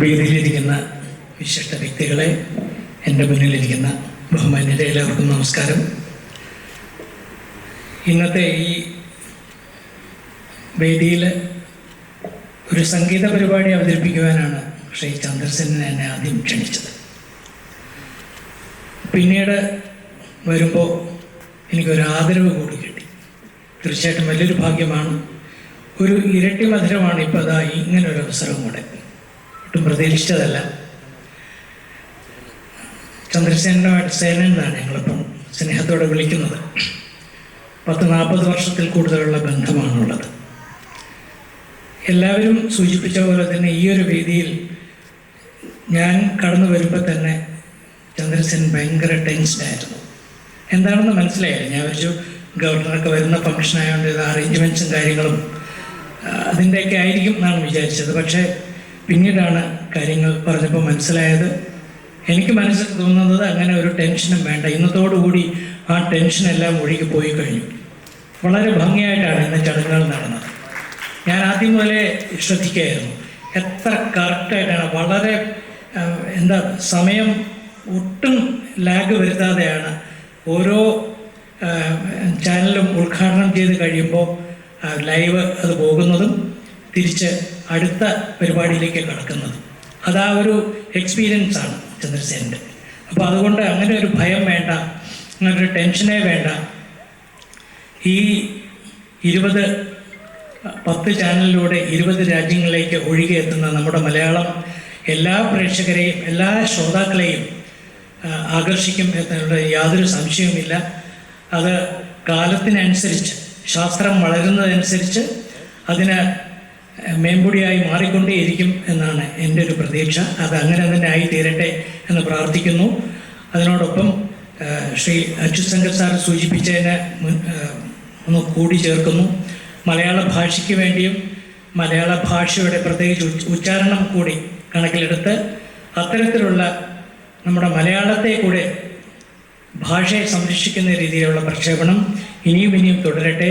വേദിയിലിരിക്കുന്ന വിശിഷ്ട വ്യക്തികളെ എന്റെ മുന്നിലിരിക്കുന്ന ബഹുമാന്യരെ എല്ലാവർക്കും നമസ്കാരം. ഇന്നത്തെ ഈ വേദിയിൽ ഒരു സംഗീത പരിപാടി അവതരിപ്പിക്കുവാനാണ് ശ്രീ ചന്ദ്രസേനെ എന്നെ ആദ്യം ക്ഷണിച്ചത്. പിന്നീട് വരുമ്പോൾ എനിക്കൊരു ആദരവ് കൂടി കിട്ടി. തീർച്ചയായിട്ടും വലിയൊരു ഭാഗ്യമാണ്. ഒരു ഇരട്ടി മധുരമാണ് ഇപ്പോൾ അതാ ഇങ്ങനൊരു അവസരം കൂടെ. ഒട്ടും പ്രതീക്ഷിച്ചതല്ല. ചന്ദ്രസേനനുമായിട്ട് സേനൻ എന്നാണ് ഞങ്ങളിപ്പം സ്നേഹത്തോടെ വിളിക്കുന്നത്. പത്ത് നാൽപ്പത് വർഷത്തിൽ കൂടുതലുള്ള ബന്ധമാണുള്ളത്. എല്ലാവരും സൂചിപ്പിച്ച പോലെ തന്നെ ഈ ഒരു വേദിയിൽ ഞാൻ കടന്നു വരുമ്പോൾ തന്നെ ചന്ദ്രസേൻ ഭയങ്കര ടെൻഷനായിരുന്നു എന്താണെന്ന് മനസ്സിലായില്ല. ഞാൻ ഒരു ഗവർണറൊക്കെ വരുന്ന ഫംഗ്ഷൻ ആയതുകൊണ്ട് ഇത് അറേഞ്ച്മെന്റ്സും കാര്യങ്ങളും അതിന്റെയൊക്കെ ആയിരിക്കും എന്നാണ് വിചാരിച്ചത്. പക്ഷേ പിന്നീടാണ് കാര്യങ്ങൾ പറഞ്ഞപ്പോൾ മനസ്സിലായത്. എനിക്ക് മനസ്സിൽ തോന്നുന്നത് അങ്ങനെ ഒരു ടെൻഷനും വേണ്ട. ഇന്നത്തോടുകൂടി ആ ടെൻഷനെല്ലാം ഒഴുകി പോയി കഴിഞ്ഞു. വളരെ ഭംഗിയായിട്ടാണ് ഇന്ന് ചടങ്ങുകൾ നടന്നത്. ഞാൻ ആദ്യം മുതലേ ശ്രദ്ധിക്കുകയായിരുന്നു. എത്ര കറക്റ്റായിട്ടാണ് വളരെ എന്താ സമയം ഒട്ടും ലാഗ് വരുത്താതെയാണ് ഓരോ ചാനലും ഉദ്ഘാടനം ചെയ്ത് കഴിയുമ്പോൾ ലൈവ് അത് പോകുന്നതും തിരിച്ച് അടുത്ത പരിപാടിയിലേക്ക് കടക്കുന്നതും. അതാ ഒരു എക്സ്പീരിയൻസ് ആണ് ചന്ദ്രസേനന്റെ. അപ്പോൾ അതുകൊണ്ട് അങ്ങനെ ഒരു ഭയം വേണ്ട അങ്ങനെ ഒരു ടെൻഷനേ വേണ്ട. ഈ ഇരുപത് പത്ത് ചാനലിലൂടെ ഇരുപത് രാജ്യങ്ങളിലേക്ക് ഒഴുകി എത്തുന്ന നമ്മുടെ മലയാളം എല്ലാ പ്രേക്ഷകരെയും എല്ലാ ശ്രോതാക്കളെയും ആ, ആകർഷിക്കും എന്നുള്ള യാതൊരു സംശയവുമില്ല. അത് കാലത്തിനനുസരിച്ച് ശാസ്ത്രം വളരുന്നതനുസരിച്ച് അതിന് മേമ്പൊടിയായി മാറിക്കൊണ്ടേയിരിക്കും എന്നാണ് എന്റെ ഒരു പ്രതീക്ഷ. അത് അങ്ങനെ തന്നെ ആയി തീരട്ടെ എന്ന് പ്രാർത്ഥിക്കുന്നു. അതിനോടൊപ്പം ശ്രീ അച്യുത് ശങ്കർ സാർ സൂചിപ്പിച്ചതിനെ ഒന്ന് കൂടി ചേർക്കുന്നു. മലയാള ഭാഷയ്ക്ക് വേണ്ടിയും മലയാള ഭാഷയുടെ പ്രത്യേകിച്ച് ഉച്ചാരണം കൂടി കണക്കിലെടുത്ത് അത്തരത്തിലുള്ള നമ്മുടെ മലയാളത്തെ കൂടെ ഭാഷയെ സംരക്ഷിക്കുന്ന രീതിയിലുള്ള പ്രക്ഷേപണം ഇനിയും ഇനിയും തുടരട്ടെ.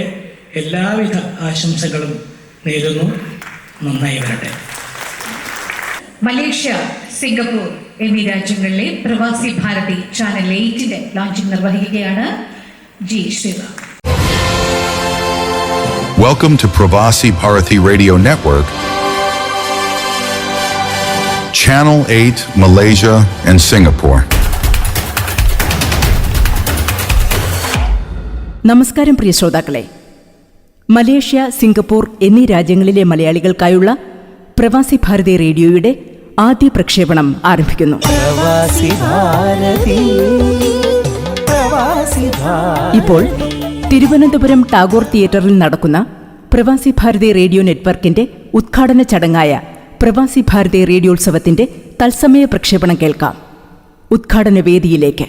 എല്ലാവിധ ആശംസകളും നേരുന്നു. നന്നായി വരട്ടെ. മലേഷ്യ സിംഗപ്പൂർ എന്നീ രാജ്യങ്ങളിലെ പ്രവാസി ഭാരതി ചാനൽ എയ്റ്റിന്റെ launching നിർവഹിക്കുകയാണ് G Shiva Welcome to Pravasi Bharati Radio Network, Channel 8, Malaysia and Singapore. നമസ്കാരം പ്രിയ ശ്രോതാക്കളെ. മലേഷ്യ സിംഗപ്പൂർ എന്നീ രാജ്യങ്ങളിലെ മലയാളികൾക്കായുള്ള പ്രവാസി ഭാരതി റേഡിയോയുടെ ആദ്യ പ്രക്ഷേപണം ആരംഭിക്കുന്നു. ഇപ്പോൾ തിരുവനന്തപുരം ടാഗോർ തിയേറ്ററിൽ നടക്കുന്ന പ്രവാസി ഭാരതി റേഡിയോ നെറ്റ്വർക്കിന്റെ ഉദ്ഘാടന ചടങ്ങായ പ്രവാസി ഭാരതി റേഡിയോത്സവത്തിന്റെ തത്സമയ പ്രക്ഷേപണം കേൾക്കാം. ഉദ്ഘാടന വേദിയിലേക്ക്